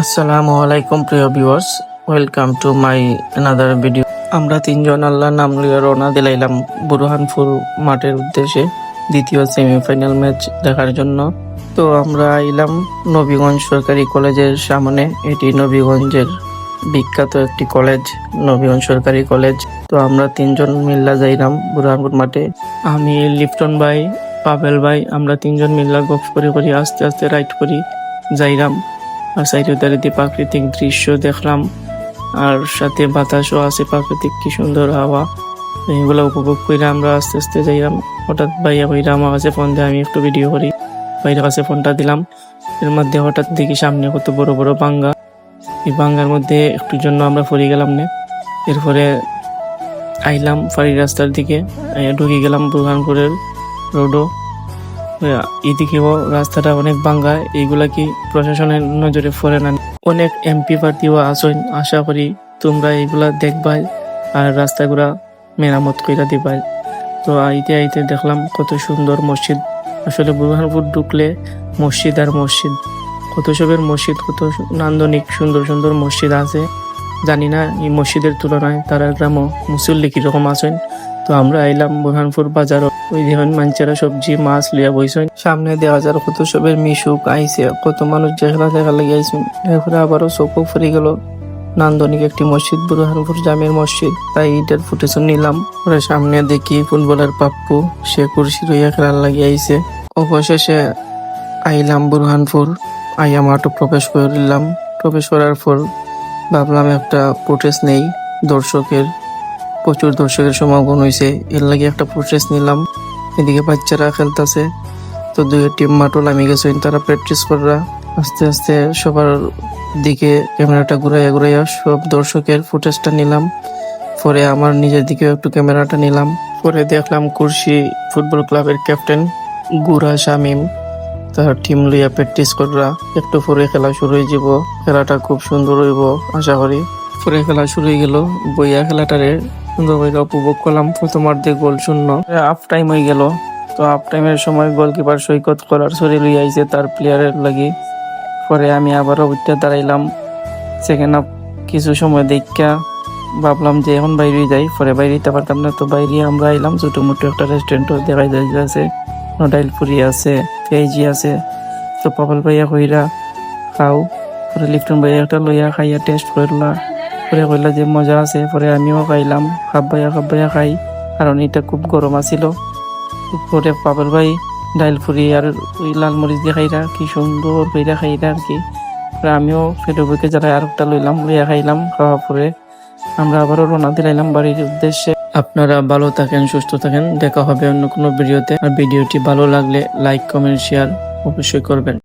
আসসালামু আলাইকুম, প্রিয় viewers. Welcome to my another video আমরা তিনজন আল্লাহ নাম লিয়ে রওনা দিলাইলাম বুরহানপুর মাঠের উদ্দেশ্যে দ্বিতীয় সেমিফাইনাল ম্যাচ দেখার জন্য। তো আমরা আইলাম নবীগঞ্জ সরকারি কলেজের সামনে। এটি নবীগঞ্জের বিখ্যাত একটি কলেজ, নবীগঞ্জ সরকারি কলেজ। তো আমরা তিনজন মিল্লা যাইলাম বুরহানপুর মাঠে। আমি লিফটন ভাই পাবেল ভাই, আমরা তিনজন মিল্লা গপ করে করি আস্তে আস্তে রাইড করি, যাইলাম। আর সাইডে দাঁড়িয়ে প্রাকৃতিক দৃশ্য দেখলাম। আর সাথে বাতাসও আছে, প্রাকৃতিক কি সুন্দর হাওয়া। এগুলো উপভোগ করে আমরা আস্তে আস্তে যাইলাম। হঠাৎ ভাইয়া ভাইরা আমার কাছে ফোন দিয়ে, আমি একটু ভিডিও করি। ভাইয়ের কাছে ফোনটা দিলাম। এর মধ্যে হঠাৎ দেখি সামনে কত বড় বড় বাঙ্গা। এই বাঙ্গার মধ্যে একটু জন্য আমরা পড়ে গেলাম না। এরপরে আইলাম ফাড়ি রাস্তার দিকে ঢুকে গেলাম বুরহানপুরের রোডও এদিকেও রাস্তাটা অনেক ভাঙ্গা এইগুলা কি প্রশাসনের নজরে পড়ে না? অনেক এমপি প্রার্থীও আসেন। আশা করি তোমরা এইগুলা দেখবাই আর রাস্তাগুলা মেরামত কইরা দিবাই। তো আইতে আইতে দেখলাম কত সুন্দর মসজিদ। আসলে বুরহানপুর ঢুকলে মসজিদ আর মসজিদ। কত সবের মসজিদ, কত নান্দনিক সুন্দর সুন্দর মসজিদ আছে। জানি না এই মসজিদের তুলনায় তারা গ্রামও মুসল্লি কীরকম আছেন। তো আমরা আইলাম বুরহানপুর বাজার ওই দেখেন মানুষেরা সবজি, মাছ লিয়া বইছেন সামনে দেওয়া যার কত সবের মিশুক আইছে, কত মানুষ যেখানে দেখা লেগে এরপরে আবারও চোখও ফুরে গেল। নান্দনিক একটি মসজিদ, বুরহানপুর জামের মসজিদ। তাই এটার ফুটেজ নিলাম। পরে সামনে দেখি ফুটবলার পাপ্পু, সে কুরসি রইয়া খেলার লাগিয়ে আইছে অবশেষে আইলাম বুরহানপুর। আইয়া মাঠে প্রবেশ করিলাম। প্রবেশ করার পর ভাবলাম একটা ফুটেজ নেই, দর্শকের। প্রচুর দর্শকের সমাগম হয়েছে এর লাগে একটা প্রোটেস্ট নিলাম। এদিকে বাচ্চারা খেলতেছে। তো দুই টিম মাঠও নামে গেছে। তারা প্র্যাকটিস করা আস্তে আস্তে সবার দিকে ক্যামেরাটা ঘুরাইয়া ঘুরাইয়া সব দর্শকের ফুটেজটা নিলাম। পরে আমার নিজের দিকে একটু ক্যামেরাটা নিলাম। পরে দেখলাম কুর্সি ফুটবল ক্লাবের ক্যাপ্টেন গুরা শামিম। তার টিম লইয়া প্র্যাকটিস করা একটু পরে খেলা শুরু হয়ে যাব। খেলাটা খুব সুন্দর হইব, আশা করি। পরে খেলা শুরু হয়ে গেল। বইয়া খেলাটারে সুন্দর উপভোগ করলাম। প্রথমার্ধে গোল শূন্য। হাফ টাইম হয়ে গেল। তো হাফ টাইমের সময় গোলকিপার সৈকত করার শরীর লইয়া আইছে তার প্লেয়ারের লাগি। পরে আমি আবারও উঠতে দাঁড়াইলাম। সেকেন্ড কিছু সময় দেখা ভাবলাম যে এখন বাইরে যাই। পরে বাইরে যেতে পারতাম না। তো বাইরে আমরা আইলাম। ছোটো মোটো একটা রেস্টুরেন্টও দেখাই যাচ্ছে নডাইল পুরি আছে, পেঁয়াজি আছে। তো পাপল ভাইয়া কইরা, খাও। পরে লিফটন ভাইয়া একটা লইয়া খাইয়া টেস্ট করলা। পরে কইলা যে মজা আছে, পরে আমিও খাইলাম খাপ ভাইয়া খাই কারণ এটা খুব গরম আছিল। পরে পাপল ভাই ডাইল ফুরি আর ওই লাল মরিচ দিয়ে খাইরা, কি সুন্দর কইরা খাইরা আর কি। আমিও ফেটে যারা আর একটা লইলাম, লইয়া খাইলাম খাওয়া পরে আমরা আবারও রওনা দিলাইলাম বাড়ির উদ্দেশ্যে। আপনারা ভালো থাকেন, সুস্থ থাকেন, দেখা হবে অন্য কোনো ভিডিওতে। আর ভিডিওটি ভালো লাগলে লাইক কমেন্ট শেয়ার অবশ্যই করবেন।